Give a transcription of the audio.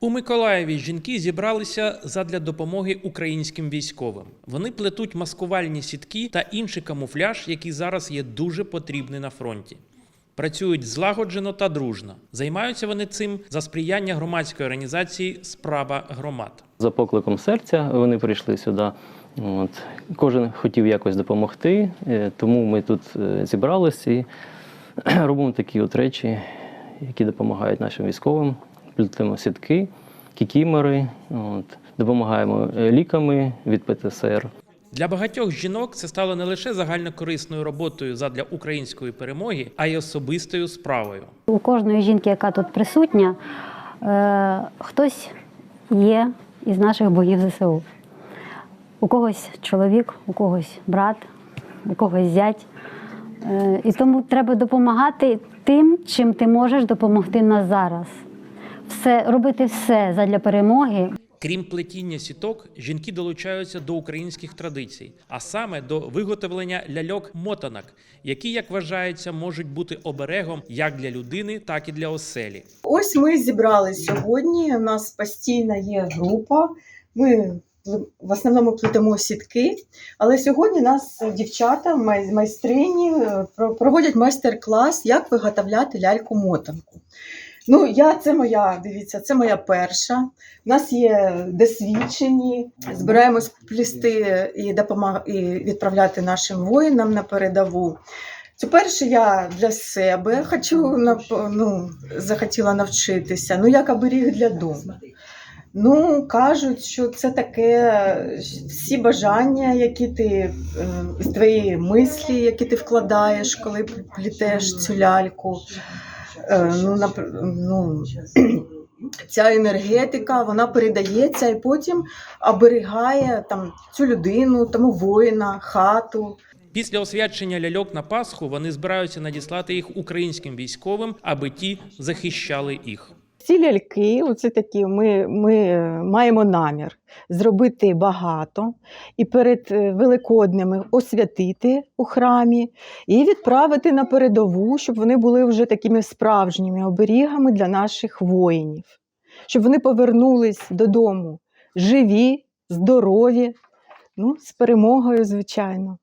У Миколаєві жінки зібралися задля допомоги українським військовим. Вони плетуть маскувальні сітки та інший камуфляж, який зараз є дуже потрібний на фронті. Працюють злагоджено та дружно. Займаються вони цим за сприяння громадської організації Справа громад. За покликом серця вони прийшли сюди. От. Кожен хотів якось допомогти, е, тому ми тут е, зібралися і робимо такі от речі, які допомагають нашим військовим. Плетемо сітки, кікімори, от. допомагаємо е, ліками від ПТСР. Для багатьох жінок це стало не лише загальнокорисною роботою задля української перемоги, а й особистою справою. У кожної жінки, яка тут присутня, е, хтось є із наших богів ЗСУ. У когось чоловік, у когось брат, у когось зять. Е, і тому треба допомагати тим, чим ти можеш допомогти нас зараз. Все, робити все задля перемоги, Крім плетіння сіток, жінки долучаються до українських традицій, а саме до виготовлення ляльок-мотанок, які, як вважається, можуть бути оберегом як для людини, так і для оселі. Ось ми зібрались сьогодні. У нас постійна є група. Ми в основному плетемо сітки. Але сьогодні нас дівчата, май- майстрині, е, про- проводять майстер-клас, як виготовляти ляльку-мотанку. Ну, я це моя, дивіться, це моя перша. У нас є досвідчені, збираємось плісти і допомаг... і відправляти нашим воїнам на передову. Цю перше я для себе хочу ну, захотіла навчитися. Ну, як оберіг для дому. Ну, кажуть, що це таке всі бажання, які ти е, твої мислі, які ти вкладаєш, коли плітеш цю ляльку. Е, ну, нап- ну, ця енергетика вона передається і потім оберігає там, цю людину, тому воїна, хату. Після освячення ляльок на Пасху вони збираються надіслати їх українським військовим, аби ті захищали їх. Ці ляльки, оце такі, ми, ми е, маємо намір зробити багато і перед е, Великоднями освятити у храмі і відправити на передову, щоб вони були вже такими справжніми оберігами для наших воїнів, щоб вони повернулись додому живі, здорові, ну, з перемогою, звичайно.